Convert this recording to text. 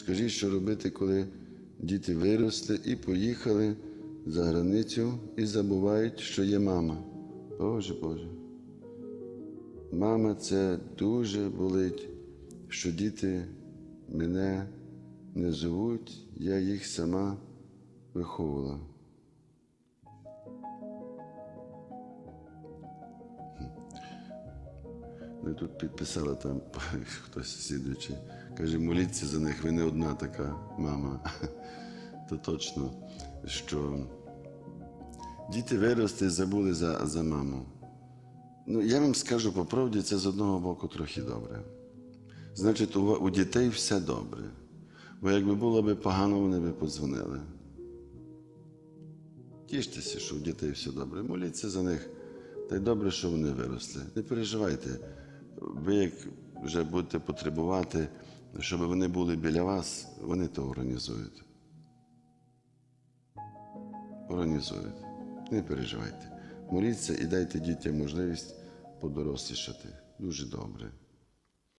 Скажіть, що робити, коли діти виросли і поїхали за границю і забувають, що є мама. Боже Боже. Мама, це дуже болить, що діти мене не живуть, я їх сама виховувала. Ну, тут підписала там хтось слідуючий. Каже, моліться за них, ви не одна така мама. То точно, що діти виросли забули за, за маму. Ну, я вам скажу по правді, це з одного боку трохи добре. Значить, у, у дітей все добре. Бо якби було б погано, вони б подзвонили. Тіштеся, що у дітей все добре. Моліться за них. Та й добре, що вони виросли. Не переживайте. Ви як вже будете потребувати, щоб вони були біля вас, вони то організують. Організують. Не переживайте. Моліться і дайте дітям можливість подорослішати. Дуже добре.